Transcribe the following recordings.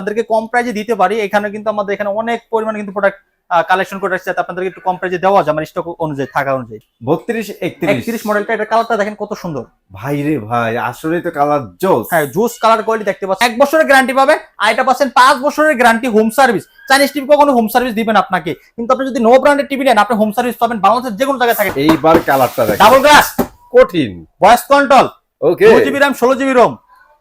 আপনাদেরকে কম প্রাইজে দিতে পারি। এখানে কিন্তু আমাদের এখানে অনেক পরিমাণে কিন্তু প্রোডাক্ট কালেকশন করে রাখছি যাতে আপনাদেরকে একটু কম প্রাইজে দেওয়া যায় মানে স্টক অনুযায়ী থাকা অনুযায়ী। বত্রিশ একত্রিশ। মডেলটা এটা কালারটা দেখেন কত সুন্দর। ভাই রে ভাই আসলে তো কালার জোস। হ্যাঁ জুস কালার কোয়ালিটি দেখতে পাচ্ছেন। এক বছরের গ্যারান্টি পাবে আর এটা পাচ্ছেন পাঁচ বছরের guarantee home service Chinese TV কখনো হোম সার্ভিস দিবেন আপনাকে। কিন্তু আপনি যদি নো ব্র্যান্ডের টিভি নেন আপনি হোম সার্ভিস পাবেন বাংলাদেশের যে কোনো জায়গায় থাকেন। এইবার কালারটা দেখ ডাবল গ্লাস কঠিন। Voice control okay GB RAM ষোলো জিবি রোম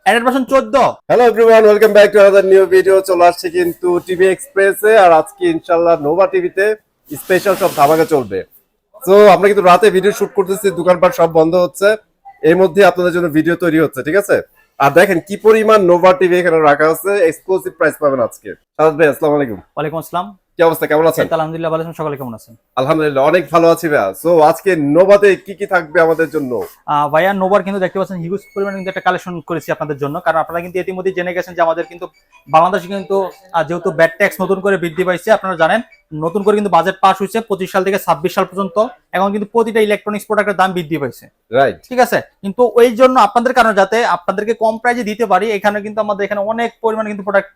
অ্যান্ড্রয়েড ভার্সন চোদ্দ। Hello everyone welcome back to another new video চলে আসছে কিন্তু টিভি এক্সপ্রেসে আর আজকে ইনশাআল্লাহ নোভা টিভিতে স্পেশাল সব ধামাকা চলবে। তো আমরা কিন্তু রাতে ভিডিও শুট করতেছি দোকানপাট সব বন্ধ হচ্ছে। এর মধ্যে আপনাদের জন্য ভিডিও তৈরি হচ্ছে ঠিক আছে? আর দেখেন কি পরিমাণ নোভা টিভি এখানে রাখা আছে এক্সক্লুসিভ প্রাইস পাবেন আজকে। সাদাত ভাই আসসালামু আলাইকুম। ওয়ালাইকুম আসসালাম। কি অবস্থা? কেমন আছেন? আলহামদুলিল্লাহ ভালো আছেন। সকালে কেমন আছেন? আলহামদুলিল্লাহ অনেক ভালো আছি ভাইয়া। সো আজকে নোভাতে কি কি থাকবে আমাদের জন্য? ভাইয়া নোভার কিন্তু দেখতে পাচ্ছেন হিউজ পরিমাণে কিন্তু একটা কালেকশন করেছি আপনাদের জন্য। কারণ আপনারা কিন্তু ইতিমধ্যে জেনে গেছেন যে আমাদের কিন্তু বাংলাদেশে কিন্তু যেহেতু ব্যাট ট্যাক্স নতুন করে বৃদ্ধি পাইছে আপনারা জানেন নতুন করে কিন্তু বাজেট পাস হয়েছে পঁচিশ সাল থেকে ছাব্বিশ সাল পর্যন্ত। এখন কিন্তু প্রতিটা ইলেকট্রনিক্স প্রোডাক্টের দাম বৃদ্ধি পাইছে। রাইট ঠিক আছে? কিন্তু ওই জন্য আপনাদের কারণে যাতে আপনাদেরকে কম প্রাইজে দিতে পারি এখানে কিন্তু আমাদের এখানে অনেক পরিমাণে কিন্তু প্রোডাক্ট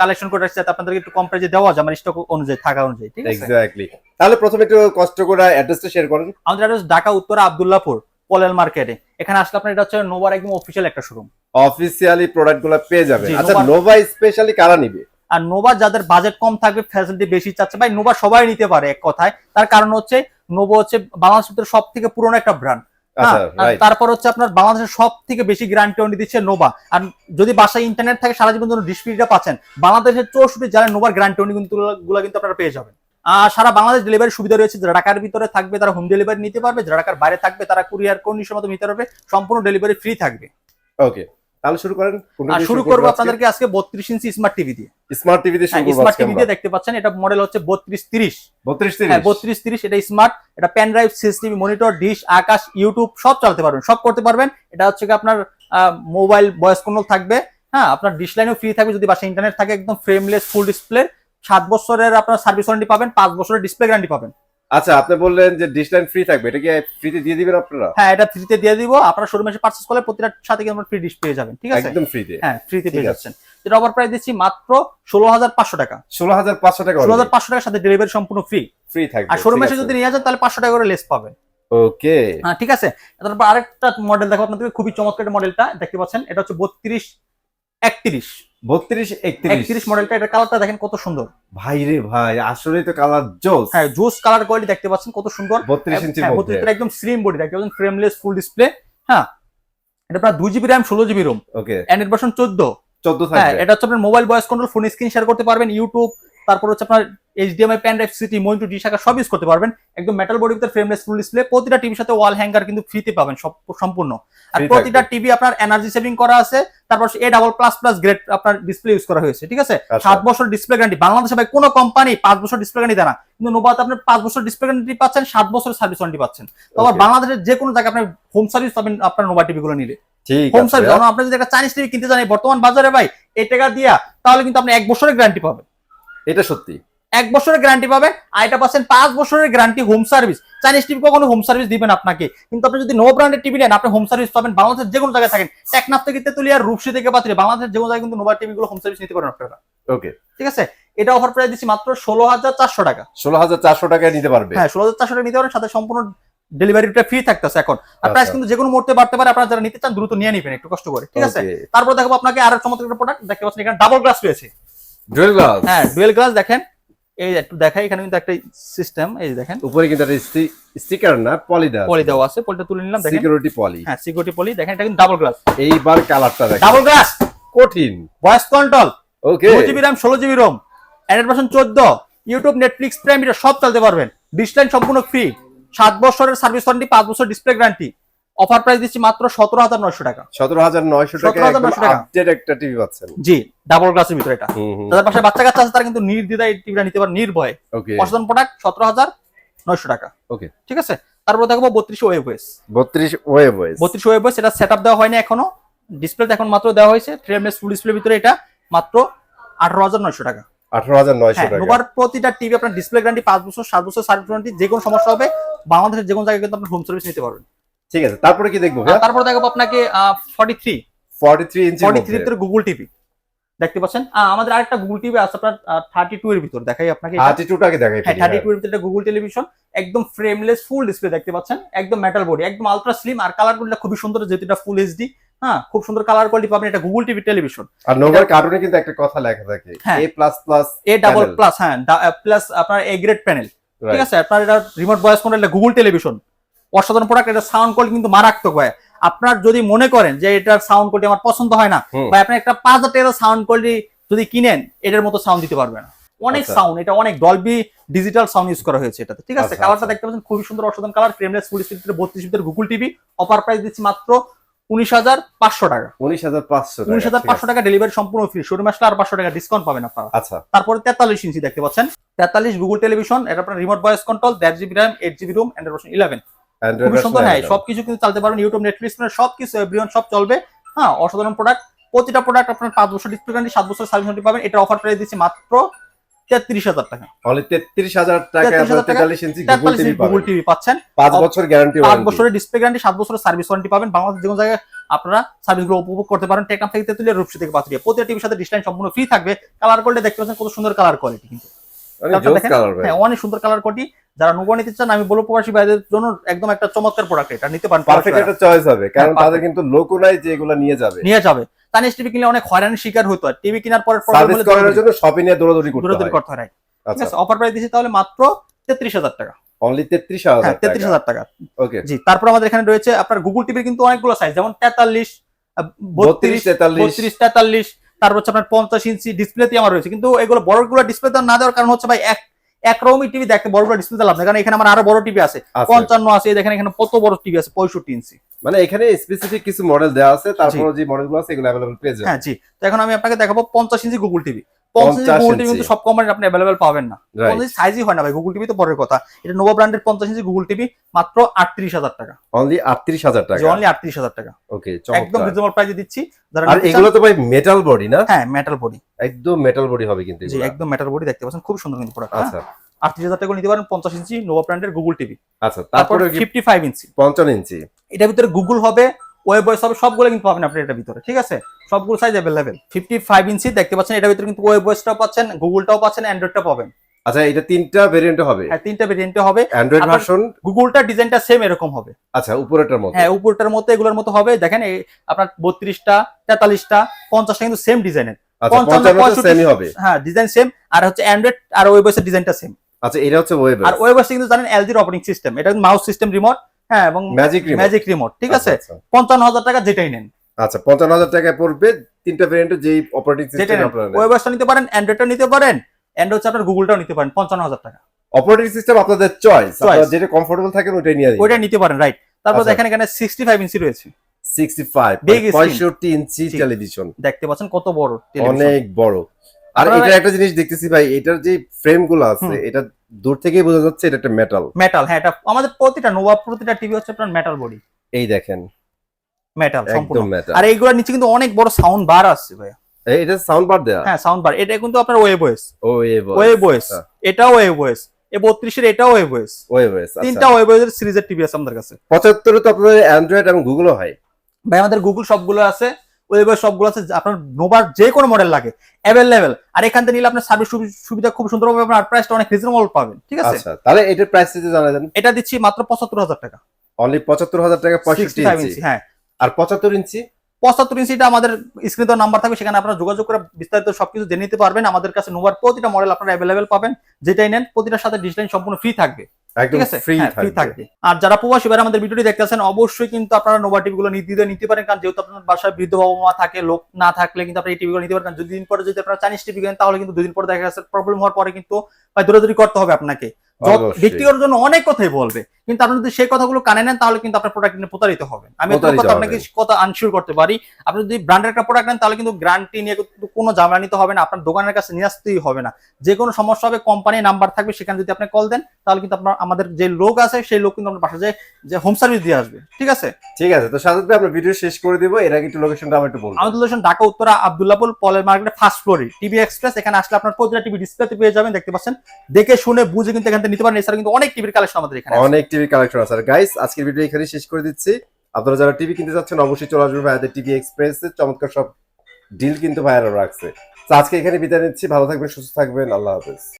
কালেকশন করে রাখছি যাতে আপনাদেরকে একটু কম প্রাইজে দেওয়া যায় মানে স্টক অনুযায়ী থাকা অনুযায়ী ঠিক আছে? এক্স্যাক্টলি তাহলে প্রথমে একটু কষ্ট করে অ্যাড্রেসটা শেয়ার করেন। আমাদের অ্যাড্রেস ঢাকা উত্তরা আব্দুল্লাহপুর পলেল মার্কেটে। এখানে আসলে আপনার এটা হচ্ছে নোভার একদম অফিসিয়াল একটা শোরুম অফিসিয়ালি প্রোডাক্টগুলো পেয়ে যাবেন। আচ্ছা নোভা স্পেশালি কারা নিবে? আর নোভা যাদের বাজেট কম থাকবে ফ্যাসিলিটি বেশি চাচ্ছে ভাই নোভা সবাই নিতে পারে এক কথায়। তার কারণ হচ্ছে নোভা হচ্ছে বাংলাদেশের সব থেকে পুরনো একটা ব্র্যান্ড তারপর হচ্ছে আপনার বাংলাদেশের সব থেকে বেশি গ্যারান্টি অনি দিচ্ছে নোভা আর যদি বাসায় ইন্টারনেট থাকে সারা জীবন জন্য ডিসপ্লেটা পাচ্ছেন বাংলাদেশের চৌষট্টি জেলায় নোভার গ্যারান্টি অনি কিন্তু গুলো কিন্তু আপনারা পেয়ে যাবেন। আর সারা বাংলাদেশ ডেলিভারি সুবিধা রয়েছে যারা ঢাকার ভিতরে থাকবে তারা হোম ডেলিভারি নিতে পারবে যারা ঢাকার বাইরে থাকবে তারা কুরিয়ার কন্ডিশন মতো নিতে পারবে সম্পূর্ণ ডেলিভারি ফ্রি থাকবে। ওকে তাহলে শুরু করেন আর শুরু করব আপনাদেরকে আজকে বত্রিশ ইঞ্চি স্মার্ট টিভি দিয়ে। স্মার্ট টিভি দিয়ে শুরু করব স্মার্ট টিভি দিয়ে দেখতে পাচ্ছেন এটা মডেল হচ্ছে বত্রিশ তিরিশ। 32 হ্যাঁ 30 বত্রিশ তিরিশ এটা স্মার্ট এটা pen drive CCTV monitor dish Akash YouTube সব চালাতে পারবেন সব করতে পারবেন। এটা হচ্ছে কি আপনার মোবাইল ভয়েস কন্ট্রোল থাকবে। হ্যাঁ আপনার ডিশ লাইনও ফ্রি থাকবে যদি বাসায় ইন্টারনেট থাকে একদম ফ্রেমলেস ফুল ডিসপ্লে সাত বছরের আপনার সার্ভিস ওয়ারেন্টি পাবেন পাঁচ বছরের ডিসপ্লে গ্যারান্টি পাবেন। আচ্ছা আপনি বললেন যে ডিশ লাইন ফ্রি থাকবে এটা কি ফ্রিতে দিয়ে দিবেন আপনারা? হ্যাঁ এটা ফ্রিতে দিয়ে দিব। আপনার শোরুমে এসে পার্চেস করলে প্রতিটা সাথে কিন্তু ফ্রি ডিশ পেয়ে যাবেন ঠিক আছে? একদম ফ্রিতে হ্যাঁ ফ্রিতে পেয়ে যাচ্ছেন। যেটা অফার প্রাইস দিচ্ছি মাত্র ষোলো হাজার পাঁচশো টাকা। 16500 টাকা ষোলো হাজার পাঁচশো টাকার সাথে ডেলিভারি সম্পূর্ণ ফ্রি ফ্রি থাকবে আর শোরুমে এসে যদি নিয়ে যান তাহলে পাঁচশো টাকা করে লেস পাবেন। ওকে হ্যাঁ ঠিক আছে? তারপর আরেকটা মডেল দেখো আপনাদের খুবই চমৎকার মডেলটা দেখতে পাচ্ছেন? এটা হচ্ছে বত্রিশ একত্রিশ। 32 31 একত্রিশ মডেলটা এটা কালারটা দেখেন কত সুন্দর। ভাই রে ভাই আসলে তো কালার জোস। হ্যাঁ জোস কালার কোয়ালিটি দেখতে পাচ্ছেন কত সুন্দর। 32 ইঞ্চির হ্যাঁ, মধ্যে। 32 টা একদম স্লিম বডি দেখতে পাচ্ছেন ফ্রেমলেস ফুল ডিসপ্লে হ্যাঁ এটা আপনার দুই জিবি র্যাম ষোলো GB ROM okay Android version চোদ্দ। 14 হ্যাঁ এটা হচ্ছে আপনার মোবাইল বয়স কন্ট্রোল ফোন স্ক্রিন শেয়ার করতে পারবেন ইউটিউব তারপর হচ্ছে আপনার এইচডিএমআই প্যান ড্রাইভ সিটি মনিটর ডি শাখা সব ইউজ করতে পারবেন। একদম মেটাল বডির ভিতরে ফ্রেমলেস ফুল ডিসপ্লে প্রতিটা টিভির সাথে ওয়াল হ্যাঙ্গার কিন্তু ফ্রিতে পাবেন সব সম্পূর্ণ। আর প্রতিটা টিভি আপনার এনার্জি সেভিং করা আছে। তারপর A double plus plus grade আপনার ডিসপ্লে ইউজ করা হয়েছে ঠিক আছে? আচ্ছা। সাত বছর ডিসপ্লে গ্যারান্টি বাংলাদেশে ভাই কোনো কোম্পানি পাঁচ বছর ডিসপ্লে গ্যারান্টি দেয় না। কিন্তু নোবাতে আপনি পাঁচ বছর ডিসপ্লে গ্যারান্টি পাচ্ছেন সাত বছর সার্ভিস ওয়ারেন্টি পাচ্ছেন। তো আবার বাংলাদেশের যে কোনো জায়গায় আপনি হোম সার্ভিস পাবেন আপনার নোবা টিভি গুলো নিলে। ঠিক হোম সার্ভিস আপনি যদি একটা চাইনিজ টিভি কিনতে জানেন বর্তমান বাজারে ভাই এই টাকা দিয়া তাহলে কিন্তু আপনি এক বছরের গ্যারান্টি পাবেন। এটা সত্যি। এক বছরের গ্যারান্টি পাবেন আর এটা পাচ্ছেন পাঁচ বছরের guarantee home service Chinese TV কখনো হোম সার্ভিস দিবেন আপনাকে। কিন্তু আপনি যদি নো ব্র্যান্ডের টিভি নেন আপনি হোম সার্ভিস পাবেন। বাংলাদেশের যে কোনো জায়গায় থাকেন। টেকনাফ থেকে তেতুলিয়া রূপসী থেকে পাত্রে বাংলাদেশের যে কোনো জায়গায় কিন্তু নোভা টিভি গুলো হোম সার্ভিস নিতে পারেন আপনারা। ওকে ঠিক আছে? এটা অফার প্রাইস দিচ্ছি মাত্র ষোলো হাজার চারশো টাকা। 16400 টাকায় নিতে পারবে। হ্যাঁ ষোলো হাজার চারশো টাকা নিতে পারেন সাথে সম্পূর্ণ ডেলিভারিটা ফ্রি থাকতেছে এখন। আর প্রাইস আচ্ছা। কিন্তু যে কোনো মুহূর্তে বাড়তে পারে। আপনারা যারা নিতে চান দ্রুত নিয়ে নিবেন। একটু কষ্ট করে। ঠিক আছে? তারপর দেখো আপনাকে আরও চমৎকার প্রোডাক্ট দেখতে পাচ্ছেন এখানে ডাবল গ্লাস রয়েছে। ডুয়েল গ্লাস হ্যাঁ ডুয়েল গ্লাস দেখেন। এই একটু দেখাই এখানে কিন্তু একটা সিস্টেম এই দেখেন। উপরে কিন্তু একটা স্টিকার না পলি দেওয়া পলি দেওয়া আছে পলিটা তুলে নিলাম দেখেন। সিকিউরিটি পলি হ্যাঁ সিকিউরিটি পলি দেখেন এটা কিন্তু ডাবল গ্লাস এইবার কালারটা দেখেন। ডাবল গ্লাস কঠিন। Voice control okay two GB RAM ষোলো জিবি রোম অ্যান্ড্রয়েড ভার্সন চোদ্দ। ইউটিউব নেটফ্লিক্স প্রাইম এটা সব চালাতে পারবেন। ডিসলাইন সম্পূর্ণ ফ্রি সাত বছরের সার্ভিস ওয়ারেন্টি পাঁচ বছর ডিসপ্লে গ্যারান্টি অফার প্রাইস দিচ্ছি মাত্র সতেরো হাজার নয়শো টাকা। 17900 টাকা 17,900 একদম টাকা। একটা টিভি পাচ্ছেন। জি ডাবল গ্লাসের ভিতরে এটা। হুম পাশে বাচ্চা কাচ্চা আছে তারা কিন্তু নির্দ্বিধায় টিভিটা নিতে পারে নির্ভয়ে। ওকে অসাধারণ প্রোডাক্ট সতেরো হাজার নয়শো টাকা। Okay. ঠিক আছে? তারপর দেখব বত্রিশ ওয়েব ওয়েস 32 ওয়েভ ওয়েস বত্রিশ ওয়েব ওয়েস এটা সেট আপ দেওয়া হয়নি এখনও। ডিসপ্লে এখন মাত্র দেওয়া হয়েছে ফ্রেমলেস ফুল ডিসপ্লের ভিতরে এটা মাত্র আঠারো হাজার নয়শো টাকা। 18900 হ্যাঁ টাকা। প্রতিটা টিভি আপনার ডিসপ্লে গ্যারান্টি পাঁচ বছর সাত বছর সার্ভিস ওয়ারেন্টি যে কোনো সমস্যা হবে বাংলাদেশের যে কোনো জায়গায় কিন্তু আপনি হোম সার্ভিস নিতে পারবেন। ঠিক আছে তারপরে কি দেখব আর তারপর দেখাবো আপনাকে forty three 43 inch forty three Google TV দেখতে পাচ্ছেন? আমাদের আরেকটা গুগল টিভি আছে আপনার থার্টি টু এর ভিতর। দেখাই আপনাকে। থার্টি টুটাকে দেখাই হ্যাঁ থার্টি টু এর ভিতরে গুগল টেলিভিশন একদম ফ্রেমলেস ফুল ডিসপ্লে দেখতে পাচ্ছেন? একদম মেটাল বডি একদম আলট্রা স্লিম আর কালারগুলো খুবই সুন্দর যেহেতু এটা ফুল এইচডি হ্যাঁ খুব সুন্দর কালার কোয়ালিটি পাবেন এটা গুগল টিভি টেলিভিশন আর নোভার কার্টুনে কিন্তু একটা কথা লেখা থাকে হ্যাঁ। A plus plus A double plus হ্যাঁ প্লাস আপনার এ গ্রেড প্যানেল ঠিক আছে? আপনার এটা remote voice model Google television অসাধারণ প্রোডাক্ট এটা সাউন্ড কোয়ালিটি কিন্তু মারাত্মক হয় আপনার যদি মনে করেন যে এটার সাউন্ড কোয়ালিটি আমার পছন্দ হয় না বা আপনি একটা পাঁচ হাজার টাকার সাউন্ড কোয়ালিটি যদি কিনেন এটার মতো সাউন্ড দিতে পারবে না। অনেক আচ্ছা। সাউন্ড এটা অনেক ডলবি ডিজিটাল সাউন্ড ইউজ করা হয়েছে এটাতে ঠিক আছে? আচ্ছা, কালারটা আচ্ছা। দেখতে পাচ্ছেন খুবই সুন্দর অসাধারণ কালার ফ্রেমলেস ফুল স্ক্রিন বত্রিশ ভিতরে গুগল টিভি অফার প্রাইস দিচ্ছি মাত্র উনিশ হাজার পাঁচশো টাকা। উনিশ হাজার পাঁচশো উনিশ হাজার পাঁচশো টাকা ডেলিভারি সম্পূর্ণ ফ্রি শোরুম আসলে আর পাঁচশো টাকা ডিসকাউন্ট পাবেন আপনারা। আচ্ছা। তারপরে তেতাল্লিশ ইঞ্চি দেখতে পাচ্ছেন। তেতাল্লিশ গুগল টেলিভিশন এটা আপনার রিমোট ভয়েস কন্ট্রোল দেড় GB RAM eight GB ROM and eleven খুবই সুন্দর হ্যাঁ সবকিছু কিন্তু চালতে পারবেন ইউটিউব নেটফ্লিক্স সবকিছু এভরিওয়ান সব চলবে। হ্যাঁ অসাধারণ প্রোডাক্ট প্রতিটা প্রোডাক্ট আপনার পাঁচ বছর ডিসপ্লে গ্যারান্টি সাত বছর সার্ভিস ওয়ারেন্টি পাবেন। এটা অফার প্রাইস দিচ্ছি মাত্র তেত্রিশ হাজার টাকা। Only 33,000 টাকায় 33,000 আপনারা টাকা, 43 ইঞ্চি গুগল টিভি পাচ্ছেন। 5 বছর গ্যারান্টি পাঁচ বছরের ডিসপ্লে গ্যারান্টি সাত বছরের সার্ভিস ওয়ারেন্টি পাবেন। বাংলাদেশ যে কোনো জায়গায় আপনারা সার্ভিসগুলো উপভোগ করতে পারেন। টেকনাম থেকে তেতুলিয়া রূপসী থেকে পাতুলিয়া প্রতিটা টিভির সাথে ডিসলাইন সম্পূর্ণ ফ্রি থাকবে। কালার কোয়ালিটি দেখতে পাচ্ছেন কত সুন্দর কালার কোয়ালিটি কিন্তু। অনেক? হ্যাঁ অনেক সুন্দর কালার কোয়ালিটি যারা নোভা নিতে চান আমি বলব প্রবাসী ভাইদের জন্য একদম একটা চমৎকার প্রোডাক্ট এটা নিতে পারেন পারফেক্ট একটা চয়েস হবে কারণ হ্যাঁ, তাদের কিন্তু লোকও নাই যে এগুলো নিয়ে যাবে। নিয়ে যাবে। তানিশ টিভি কিনলে অনেক হয়রানির শিকার হতো আর টিভি কেনার পরে সার্ভিস করার জন্য শপিং এ দৌড়াদৌড়ি করতে হয়। করতে হয় ঠিক আচ্ছা। আছে অফার প্রাইস দিচ্ছি তাহলে মাত্র তেত্রিশ হাজার টাকা। অনলি হ্যাঁ 33000 টাকা। ওকে জি তারপর আমাদের এখানে রয়েছে আপনার গুগল টিভির কিন্তু অনেকগুলো সাইজ যেমন তেতাল্লিশ 32 বত্রিশ 43 বত্রিশ তেতাল্লিশ তারপর হচ্ছে আপনার পঞ্চাশ ইঞ্চি ডিসপ্লেতে আমার রয়েছে। কিন্তু এগুলো বড়গুলো ডিসপ্লে না দেওয়ার কারণ হচ্ছে ভাই এক একরকমই টিভি দেখতে বড় বড় ডিসপ্লে লাভ কারণ এখানে আমার আরও বড় টিভি আছে। পঞ্চান্ন আছে দেখেন এখানে কত বড় টিভি আছে পঁয়ষট্টি ইঞ্চি মানে এখানে স্পেসিফিক কিছু মডেল দেওয়া আছে তারপর যে মডেলগুলো আছে এগুলো অ্যাভেলেবল পেয়ে যাবেন। হ্যাঁ জি। তো এখন আমি আপনাকে দেখাবো পঞ্চাশ ইঞ্চি গুগল টিভি। পঞ্চাশ ইঞ্চি 50 গুগল টিভি ইঞ্চি। কিন্তু সব কোম্পানির আপনি অ্যাভেলেবেল পাবেন না। সাইজই হয় না ভাই গুগল টিভি তো পরের কথা। এটা নোভা ব্র্যান্ডের পঞ্চাশ ইঞ্চি গুগল টিভি মাত্র আটত্রিশ হাজার টাকা। অনলি 38000 টাকা। অনলি আটত্রিশ হাজার টাকা। ওকে একদম রিজনেবল প্রাইসে দিচ্ছি। আর এগুলো তো ভাই মেটাল বডি না? হ্যাঁ মেটাল বডি একদম মেটাল বডি হবে কিন্তু জি একদম মেটাল বডি দেখতে পাচ্ছেন খুব সুন্দর কিন্তু প্রোডাক্ট আচ্ছা। আটত্রিশ হাজার টাকা নিতে পারেন পঞ্চাশ ইঞ্চি নোভা ব্র্যান্ডের গুগল টিভি আচ্ছা তারপরে ফিফটি ফাইভ ইঞ্চি 55 ইঞ্চি এটার ভিতরে গুগল হবে ওয়েব ভয়েস হবে সবগুলো কিন্তু পাবেন আপনি এটার ভিতরে ঠিক আছে? সবগুলো size available fifty five inch দেখতে পাচ্ছেন এটার ভিতরে কিন্তু ওয়েব ভয়েসটাও পাচ্ছেন গুগলটাও পাচ্ছেন অ্যান্ড্রয়েডটা পাবেন। আচ্ছা এটা তিনটা ভেরিয়েন্ট হবে? হ্যাঁ তিনটা ভেরিয়েন্টে হবে। অ্যান্ড্রয়েড ভার্সন গুগলটার ডিজাইনটা সেম এরকম হবে। আচ্ছা উপরেরটার মতো? হ্যাঁ উপরটার মতো এগুলোর মতো হবে। দেখেন আপনার বত্রিশটা তেতাল্লিশটা পঞ্চাশটা কিন্তু সেম ডিজাইনের আচ্ছা 55 55 সেমই হবে? হ্যাঁ ডিজাইন সেম আর হচ্ছে অ্যান্ড্রয়েড আর ওয়েবএসের ডিজাইনটা সেম আচ্ছা এটা হচ্ছে ওয়েব আর ওয়েবএস কিন্তু জানেন এলজির অপারেটিং সিস্টেম এটা মাউস সিস্টেম রিমোট হ্যাঁ এবং ম্যাজিক রিমোট ম্যাজিক রিমোট ঠিক আছে? আচ্ছা। পঞ্চান্ন হাজার টাকা যেটাই নেন। আচ্ছা 55000 টাকায় পড়বে তিনটা ভেরিয়েন্টের যেই অপারেটিং সিস্টেম আপনারা ওয়েবএসটা নিতে পারেন অ্যান্ড্রয়েডটা নিতে পারেন অ্যান্ড্রয়েড হচ্ছে আপনার গুগলটাও নিতে পারেন পঞ্চান্ন হাজার টাকা। অপারেটিং সিস্টেম আপনাদের চয়েস আপনারা যেটা কমফোর্টেবল থাকেন ওইটাই নিয়ে নিন ওইটা নিতে পারেন রাইট তারপর আচ্ছা। দেখেন এখানে সিক্সটি ফাইভ ইঞ্চি রয়েছে। 65 Big screen. 65 ইঞ্চি টেলিভিশন দেখতে পাচ্ছেন কত বড় টেলিভিশন অনেক বড়। আর এটা একটা জিনিস দেখতেছি ভাই এটার যে ফ্রেমগুলো আছে। এটা দূর থেকেই বোঝা যাচ্ছে এটা একটা মেটাল মেটাল হ্যাঁ এটা আমাদের প্রতিটা নোভা প্রতিটা টিভি হচ্ছে আপনার মেটাল বডি এই দেখেন। মেটাল সম্পূর্ণ। আর এইগুলোর নিচে কিন্তু অনেক বড় সাউন্ড বার আসছে ভাই এটা সাউন্ড বার দেয়া? হ্যাঁ সাউন্ড বার এটা কিন্তু আপনার ওয়েব ওয়েস ও এ voice। WebOS. এটাও ওয়েব ওয়েস এ বত্রিশের এটাও ওয়েব ওয়েস ওয়েব ওয়েস তিনটা ওয়েব ওয়েস সিরিজের টিভি আছে আমাদের কাছে। পঁচাত্তরে তো আপনাদের অ্যান্ড্রয়েড এবং গুগলও হয়। ভাই আমাদের গুগল সবগুলো আছে। ওয়েব সবগুলো আছে আপনার নোবার যে কোনো মডেল লাগে অ্যাভেলেবেল আর এখান থেকে নিলে আপনার সার্ভিস সুবিধা খুব সুন্দর পাবেন আর প্রাইসটা অনেক রিজনেবল পাবেন ঠিক আছে? আচ্ছা তাহলে এটার প্রাইস যদি জানা দেন। এটা দিচ্ছি মাত্র পঁচাত্তর হাজার টাকা। অনলি পঁচাত্তর হাজার টাকা পঁয়ষট্টি 65 ইঞ্চি হ্যাঁ। আর পঁচাত্তর ইঞ্চি পঁচাত্তর ইঞ্চিটা আমাদের স্ক্রিনে তো নাম্বার থাকবে সেখানে আপনারা যোগাযোগ করে বিস্তারিত সবকিছু জেনে নিতে পারবেন। আমাদের কাছে নোভার প্রতিটা মডেল আপনারা অ্যাভেলেবেল পাবেন যেটাই নেন প্রতিটার সাথে ডিজাইন সম্পূর্ণ ফ্রি থাকবে। ঠিক আছে? ফ্রি হ্যাঁ, থাকবে। আর যারা প্রবাসী ভাইরা আমাদের ভিডিওটি দেখতেছেন অবশ্যই কিন্তু আপনারা নোভা টিভি গুলো নিতে নিতে পারেন কারণ যেহেতু আপনার বাসায় বৃদ্ধ বাবা মা থাকে লোক না থাকলে কিন্তু এই টিভি গুলো নিতে পারেন কারণ দুদিন পরে যদি আপনারা চাইনিজ টিভি কেনেন তাহলে কিন্তু দুদিন পরে দেখা যাচ্ছে প্রবলেম হওয়ার পরে কিন্তু দৌড়াদৌড়ি করতে হবে আপনাকে। বিক্রি করার জন্য অনেক কথাই বলবে কিন্তু আপনি যদি সেই কথাগুলো কানে নেন তাহলে কিন্তু আপনার প্রোডাক্ট নিয়ে প্রতারিত হবেন। আমি কথা আপনাকে। কথা আনসিওর করতে পারি। আপনি যদি ব্র্যান্ডের একটা প্রোডাক্ট নেন তাহলে কিন্তু গ্যারান্টি নিয়ে কিন্তু কোনো ঝামেলা নিতে হবে না। আপনার দোকানের কাছে নিয়ে আসতেই হবে না। যে কোনো সমস্যা হবে কোম্পানি নাম্বার থাকবে সেখানে যদি আপনি কল দেন তাহলে কিন্তু আপনার আমাদের যে লোক আছে সেই লোক কিন্তু আপনার বাসায় যায় যে হোম সার্ভিস দিয়ে আসবে। ঠিক আছে? ঠিক আছে তো সাথে আমরা ভিডিও শেষ করে দিব। এর আগে একটু লোকেশনটা আমরা একটু বলব আমাদের লোকেশন ঢাকা উত্তরা আবদুল্লাপুর পলের মার্কেটে ফার্স্ট ফ্লোরে টিভি এক্সপ্রেস এখানে আসলে আপনার প্রতিটা টিভি ডিসপ্লেতে পেয়ে যাবেন দেখতে পাচ্ছেন। দেখে শুনে বুঝে কিন্তু এখান থেকে নিতে পারেন এছাড়া কিন্তু অনেক টিভির কালেকশন আমাদের এখানে অনেক টিভির কালেকশন আছে। গাইস আজকের ভিডিও এখানে শেষ করে দিচ্ছি। আপনারা যারা টিভি কিনতে চাচ্ছেন, অবশ্যই চলে আসবেন ভাইয়াদের টিভি এক্সপ্রেস চমৎকার সব ডিল কিন্তু ভাইয়ারা রাখছে। তো আজকে এখানে বিদায় নিচ্ছি। ভালো থাকবেন, সুস্থ থাকবেন। আল্লাহ হাফেজ।